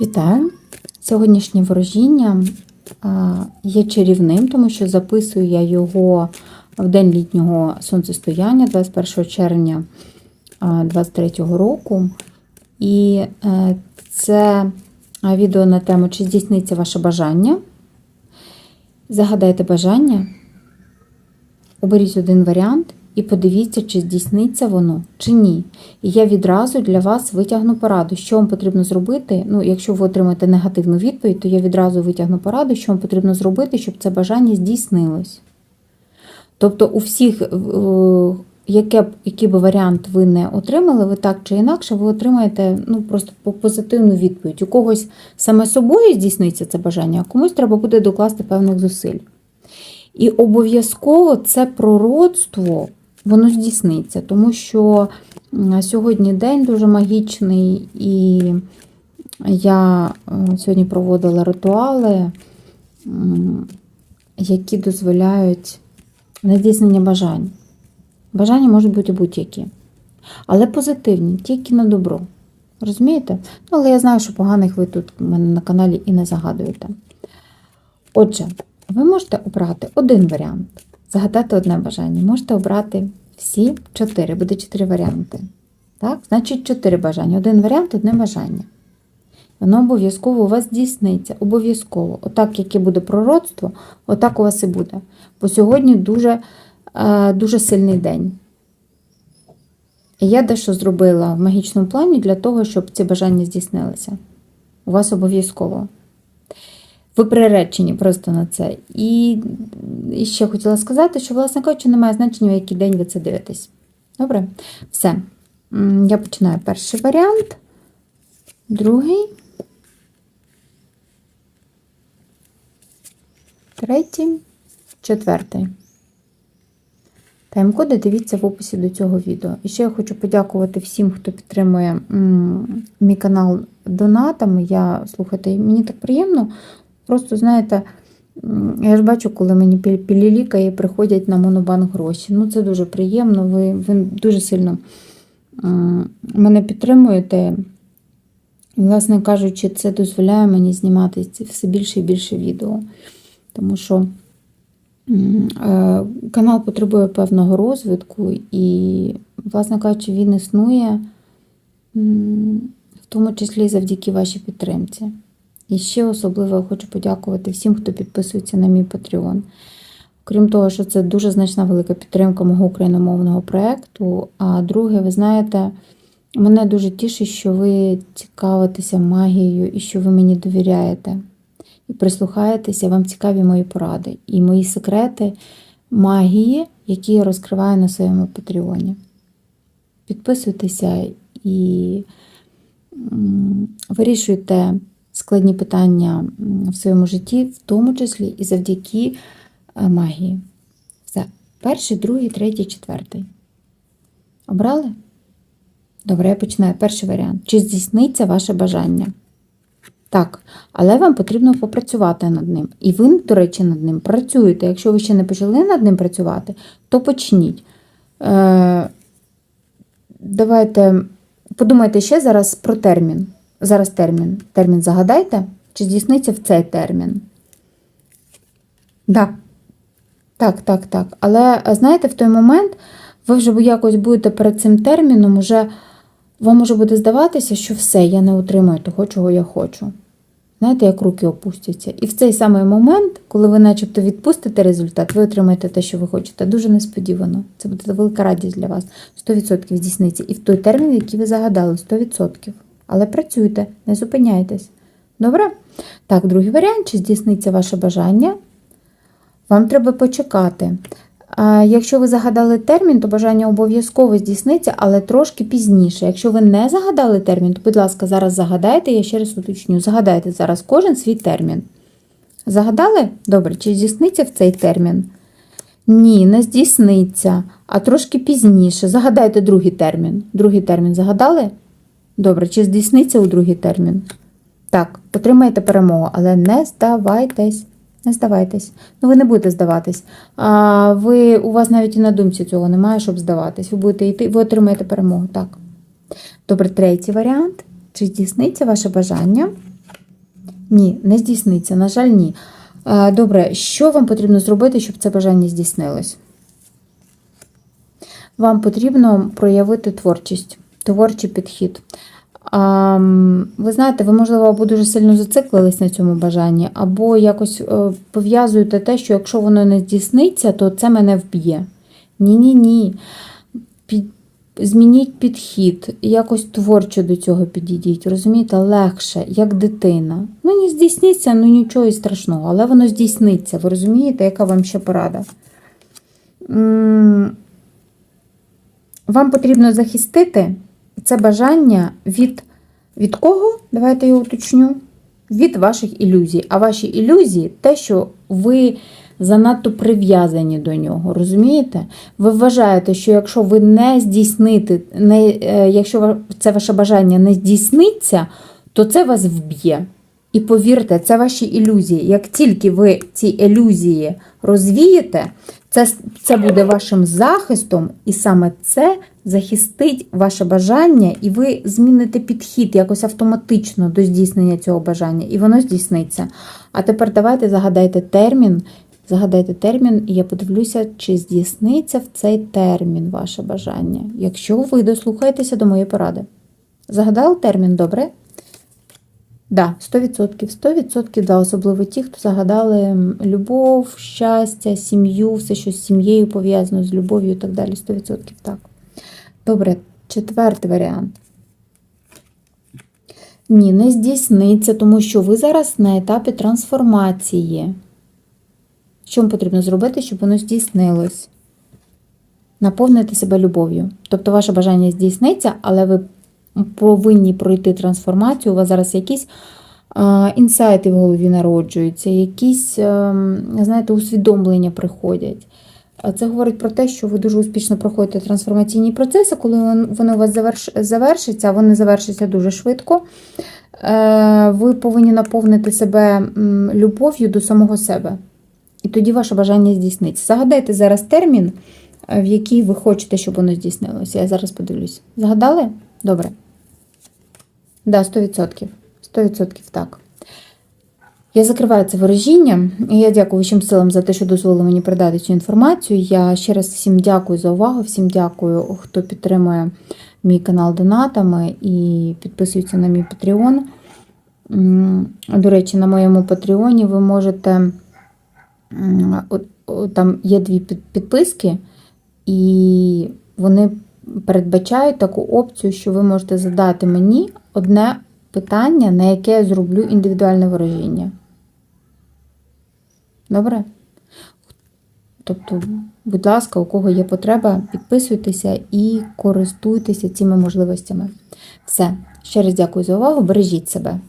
Вітаю! Сьогоднішнє ворожіння є чарівним, тому що записую я його в день літнього сонцестояння 21 червня 2023 року. І е, це відео на тему, чи здійсниться ваше бажання. Загадайте бажання, оберіть один варіант і подивіться, чи здійсниться воно, чи ні. І я відразу для вас витягну пораду, що вам потрібно зробити. Ну, якщо ви отримаєте негативну відповідь, то я відразу витягну пораду, що вам потрібно зробити, щоб це бажання здійснилось. Тобто, у всіх, е, яке, б- який би варіант ви не отримали, ви так чи інакше, ви отримаєте ну, просто позитивну відповідь. У когось саме собою здійсниться це бажання, а комусь треба буде докласти певних зусиль. І обов'язково це пророцтво, воно здійсниться, тому що сьогодні день дуже магічний, і я е, сьогодні проводила ритуали, які дозволяють на здійснення бажань. Бажання можуть бути будь-які, але позитивні, тільки на добро. Розумієте? Ну, але я знаю, що поганих ви тут у мене на каналі і не загадуєте. Отже, ви можете обрати один варіант, загадати одне бажання. Можете обрати всі чотири, буде чотири варіанти. Так? Значить, чотири бажання. Один варіант, одне бажання. Воно обов'язково у вас здійсниться. Обов'язково. Отак, яке буде пророцтво, отак у вас і буде. Бо сьогодні дуже, е, дуже сильний день. І я дещо зробила в магічному плані для того, щоб ці бажання здійснилися. У вас обов'язково. Ви приречені просто на це. І, і ще хотіла сказати, що, власне кажучи, немає значення, в який день ви це дивитесь. Добре? Все. Я починаю перший варіант, другий, третій, четвертий. Тайм-коди дивіться в описі до цього відео. І ще я хочу подякувати всім, хто підтримує мій канал донатами. Я, слухайте, мені так приємно. Просто, знаєте, я ж бачу, коли мені пі- пілілікає приходять на монобанк гроші. Ну, це дуже приємно. Ви, ви дуже сильно мене підтримуєте. Власне кажучи, це дозволяє мені знімати все більше і більше відео. Тому що е, канал потребує певного розвитку, і, власне кажучи, він існує в тому числі завдяки вашій підтримці. І ще особливо хочу подякувати всім, хто підписується на мій Patreon. Крім того, що це дуже значна велика підтримка мого україномовного проєкту. А друге, ви знаєте, мене дуже тішить, що ви цікавитеся магією і що ви мені довіряєте. І прислухаєтеся, вам цікаві мої поради і мої секрети магії, які я розкриваю на своєму Патреоні. Підписуйтеся і вирішуйте складні питання в своєму житті, в тому числі і завдяки е, магії. Все. Перший, другий, третій, четвертий. Обрали? Добре, я починаю. Перший варіант. Чи здійсниться ваше бажання? Так, але вам потрібно попрацювати над ним. І ви, до речі, над ним працюєте. Якщо ви ще не почали над ним працювати, то почніть. Е, давайте подумайте ще зараз про термін. Зараз термін. Термін загадайте, чи здійсниться в цей термін. Да. Так, так, так. Але е, знаєте, в той момент ви вже якось будете перед цим терміном, уже вам може буде здаватися, що все, я не отримую того, чого я хочу. Знаєте, як руки опустяться. І в цей самий момент, коли ви начебто відпустите результат, ви отримаєте те, що ви хочете. Дуже несподівано. Це буде велика радість для вас. 100% здійсниться. І в той термін, який ви загадали, 100%. Але працюйте, не зупиняйтесь. Добре? Так, другий варіант, чи здійсниться ваше бажання? Вам треба почекати. Якщо ви загадали термін, то бажання обов'язково здійсниться, але трошки пізніше. Якщо ви не загадали термін, то, будь ласка, зараз загадайте, я ще раз уточню. Загадайте зараз кожен свій термін. Загадали? Добре, чи здійсниться в цей термін? Ні, не здійсниться, а трошки пізніше. Загадайте другий термін. Другий термін загадали? Добре, чи здійсниться у другий термін? Так, отримаєте перемогу, але не здавайтесь. Не здавайтесь. Ну, ви не будете здаватись. А ви, у вас навіть і на думці цього немає, щоб здаватись. Ви будете йти, ви отримаєте перемогу. Так. Добре, третій варіант. Чи здійсниться ваше бажання? Ні, не здійсниться. На жаль, ні. Е, Добре, що вам потрібно зробити, щоб це бажання здійснилось? Вам потрібно проявити творчість, творчий підхід. А, ви знаєте, ви, можливо, або дуже сильно зациклились на цьому бажанні, або якось е, пов'язуєте те, що якщо воно не здійсниться, то це мене вб'є. Ні-ні-ні. Під, змініть підхід, якось творчо до цього підійдіть, розумієте, легше, як дитина. Ну, не здійсниться, ну нічого і страшного, але воно здійсниться. Ви розумієте, яка вам ще порада? Вам потрібно захистити це бажання від, від кого? Давайте я уточню. Від ваших ілюзій. А ваші ілюзії те, що ви занадто прив'язані до нього. Розумієте? Ви вважаєте, що якщо ви не здійсните, не, е, якщо це ваше бажання не здійсниться, то це вас вб'є. І повірте, це ваші ілюзії. Як тільки ви ці ілюзії розвієте, це, це буде вашим захистом, і саме це захистить ваше бажання, і ви зміните підхід якось автоматично до здійснення цього бажання, і воно здійсниться. А тепер давайте загадайте термін. Загадайте термін, і я подивлюся, чи здійсниться в цей термін ваше бажання, якщо ви дослухаєтеся до моєї поради. Загадали термін, добре? Да, 100%. 100% да, особливо ті, хто загадали любов, щастя, сім'ю, все, що з сім'єю пов'язано, з любов'ю і так далі. 100% так. Добре, четвертий варіант. Ні, не здійсниться, тому що ви зараз на етапі трансформації. Що вам потрібно зробити, щоб воно здійснилось? Наповнити себе любов'ю. Тобто ваше бажання здійсниться, але ви повинні пройти трансформацію. У вас зараз якісь е, інсайти в голові народжуються, якісь, е, знаєте, усвідомлення приходять. Це говорить про те, що ви дуже успішно проходите трансформаційні процеси, коли вон- вони у вас завершаться, вони завершаться дуже швидко. Е, Ви повинні наповнити себе любов'ю до самого себе. І тоді ваше бажання здійсниться. Загадайте зараз термін, е, в який ви хочете, щоб воно здійснилося. Я зараз подивлюсь. Загадали? Добре. Да, 100%. 100% так. Я закриваю це ворожіння. Я дякую вищим силам за те, що дозволили мені передати цю інформацію. Я ще раз всім дякую за увагу, всім дякую, хто підтримує мій канал донатами і підписується на мій Patreon. До речі, на моєму Патреоні ви можете. Там є дві підписки, і вони передбачають таку опцію, що ви можете задати мені одне питання, на яке я зроблю індивідуальне ворожіння. Добре? Тобто, будь ласка, у кого є потреба, підписуйтеся і користуйтеся цими можливостями. Все. Ще раз дякую за увагу. Бережіть себе.